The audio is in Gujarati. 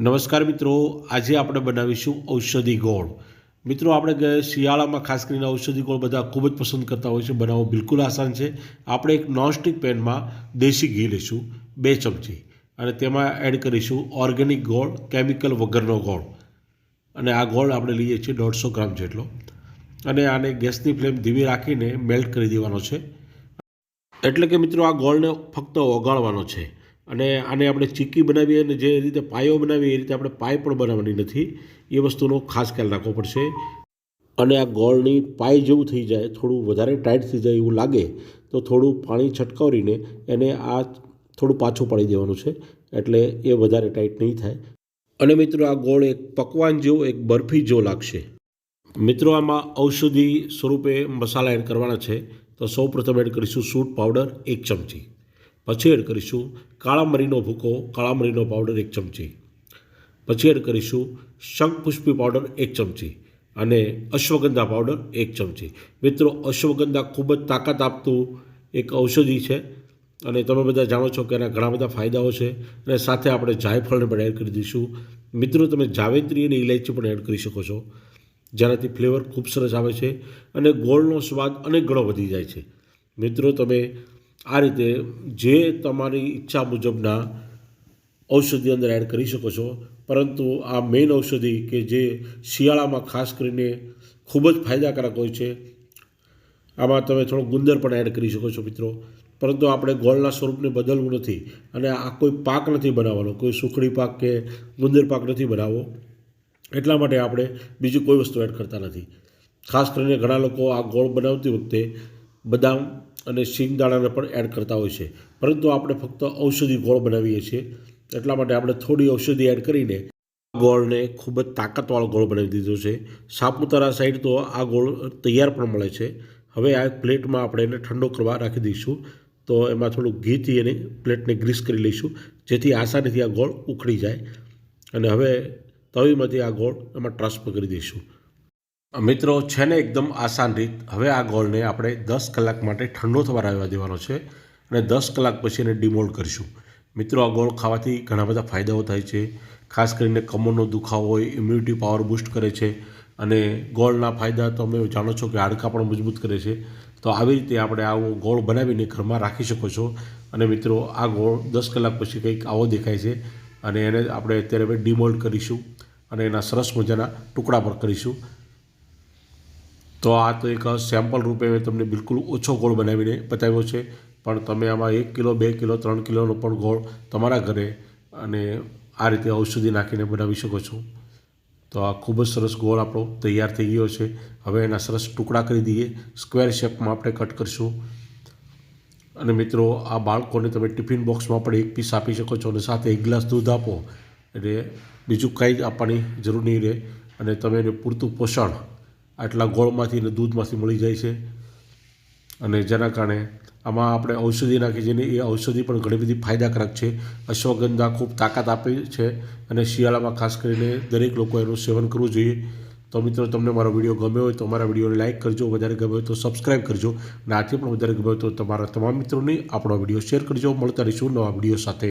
નમસ્કાર મિત્રો, આજે આપણે બનાવીશું ઔષધિ ગોળ. મિત્રો, આપણે શિયાળામાં ખાસ કરીને ઔષધિ ગોળ બધા ખૂબ જ પસંદ કરતા હોય છે, બનાવવો બિલકુલ આસાન છે. આપણે એક નોનસ્ટિક પેનમાં દેશી ઘી લઈશું, બે ચમચી. અને તેમાં એડ કરીશું ઓર્ગેનિક ગોળ, કેમિકલ વગરનો ગોળ. અને આ ગોળ આપણે લઈએ છીએ દોઢસો ગ્રામ જેટલો. અને આને ગેસની ફ્લેમ ધીમી રાખીને મેલ્ટ કરી દેવાનો છે. એટલે કે મિત્રો, આ ગોળને ફક્ત ઓગાળવાનો છે. અને આને આપણે ચીક્કી બનાવીએ અને જે રીતે પાયો બનાવીએ એ રીતે આપણે પાય પણ બનાવવાની નથી. એ વસ્તુનો ખાસ ખ્યાલ રાખવો પડશે. અને આ ગોળની પાય જેવું થઈ જાય, થોડું વધારે ટાઈટ થઈ જાય એવું લાગે, તો થોડું પાણી છટકાવીને એને આ થોડું પાછું પાડી દેવાનું છે. એટલે એ વધારે ટાઈટ નહીં થાય. અને મિત્રો, આ ગોળ એક પકવાન જેવો, એક બરફી જેવો લાગશે. મિત્રો, આમાં ઔષધિ સ્વરૂપે મસાલા એડ કરવાના છે. તો સૌ પ્રથમ એડ કરીશું સૂટ પાવડર એક ચમચી. પછી એડ કરીશું. કાળા મરીનો ભૂકો કાળા મરીનો પાવડર એક ચમચી. પછી એડ કરીશું. શંખપુષ્પી પાવડર એક ચમચી અને અશ્વગંધા પાવડર એક ચમચી. મિત્રો, અશ્વગંધા ખૂબ જ તાકાત આપતું એક ઔષધિ છે અને તમે બધા જાણો છો કે એના ઘણા બધા ફાયદાઓ છે અને સાથે આપણે જાયફળને પણ એડ કરી દઈશું. મિત્રો, તમે જાવેત્રી અને ઇલાયચી પણ એડ કરી શકો છો. જેનાથી ફ્લેવર ખૂબ સરસ આવે છે અને ગોળનો સ્વાદ અનેક ગણો વધી જાય છે. મિત્રો, તમે આ રીતે જે તમારી ઈચ્છા મુજબના ઔષધિ અંદર એડ કરી શકો છો. પરંતુ આ મેઇન ઔષધિ કે જે શિયાળામાં ખાસ કરીને ખૂબ જ ફાયદાકારક હોય છે, આમાં તમે થોડો ગુંદર પણ એડ કરી શકો છો મિત્રો. પરંતુ આપણે ગોળના સ્વરૂપને બદલવું નથી અને આ કોઈ પાક નથી બનાવવાનો, કોઈ સુખડી પાક કે ગુંદર પાક નથી બનાવવો. એટલા માટે આપણે બીજી કોઈ વસ્તુ એડ કરતા નથી. ખાસ કરીને ઘણા લોકો આ ગોળ બનાવતી વખતે બદામ અને શિંગદાણાને પણ એડ કરતા હોય છે. પરંતુ આપણે ફક્ત ઔષધિ ગોળ બનાવીએ છીએ. એટલા માટે આપણે થોડી ઔષધિ એડ કરીને ગોળને ખૂબ જ તાકાતવાળો ગોળ બનાવી દીધો છે. સાપુતારા સાઈડ તો આ ગોળ તૈયાર પણ મળે છે. હવે આ પ્લેટમાં આપણે એને ઠંડો કરવા રાખી દઈશું. તો એમાં થોડું ઘીથી એને પ્લેટને ગ્રીસ કરી લઈશું, જેથી આસાનીથી આ ગોળ ઉખડી જાય. અને હવે તવીમાંથી આ ગોળ એમાં ટ્રાન્સફર કરી દઈશું. મિત્રો, છે ને એકદમ આસાન રીત. હવે આ ગોળને આપણે દસ કલાક માટે ઠંડો થવા રહેવા દેવાનો છે અને દસ કલાક પછી એને ડિમોલ્ડ કરીશું. મિત્રો, આ ગોળ ખાવાથી ઘણા બધા ફાયદાઓ થાય છે. ખાસ કરીને કમરનો દુખાવો હોય ઇમ્યુનિટી પાવર બૂસ્ટ કરે છે અને ગોળના ફાયદા તમે જાણો છો કે હાડકાં પણ મજબૂત કરે છે. તો આવી રીતે આપણે આવો ગોળ બનાવીને ઘરમાં રાખી શકો છો. અને મિત્રો, આ ગોળ દસ કલાક પછી કંઈક આવો દેખાય છે અને એને આપણે અત્યારે હવે ડિમોલ્ડ કરીશું અને એના સરસ મજાના ટુકડા પર કરીશું. તો આ તો એક સેમ્પલ રૂપે મેં તમને બિલકુલ ઓછો ગોળ બનાવીને બતાવ્યો છે. પણ તમે આમાં એક કિલો, બે કિલો, ત્રણ કિલોનો પણ ગોળ તમારા ઘરે અને આ રીતે ઔષધિ નાખીને બનાવી શકો છો. તો આ ખૂબ જ સરસ ગોળ આપણો તૈયાર થઈ ગયો છે. હવે એના સરસ ટુકડા કરી દઈએ. સ્ક્વેર શેપમાં આપણે કટ કરીશું. અને મિત્રો, આ બાળકોને તમે ટિફિન બોક્સમાં પણ એક પીસ આપી શકો છો અને સાથે એક ગ્લાસ દૂધ આપો. એટલે બીજું કાંઈ જ આપવાની જરૂર નહીં રહે. અને તમે એને પૂરતું પોષણ આટલા ગોળમાંથી અને દૂધમાંથી મળી જાય છે. અને જેના કારણે આમાં આપણે ઔષધિ નાખી છે એ ઔષધિ પણ ઘણી બધી ફાયદાકારક છે. અશ્વગંધા ખૂબ તાકાત આપે છે અને શિયાળામાં ખાસ કરીને દરેક લોકો એનું સેવન કરવું જોઈએ. તો મિત્રો, તમને મારો વીડિયો ગમ્યો હોય તો અમારા વિડીયોને લાઇક કરજો, વધારે ગમ્યો હોય તો સબસ્ક્રાઇબ કરજો અને આથી પણ વધારે ગમ્યો તો તમારા તમામ મિત્રોને આપણો વીડિયો શેર કરજો. મળતા રહીશું નવા વીડિયો સાથે.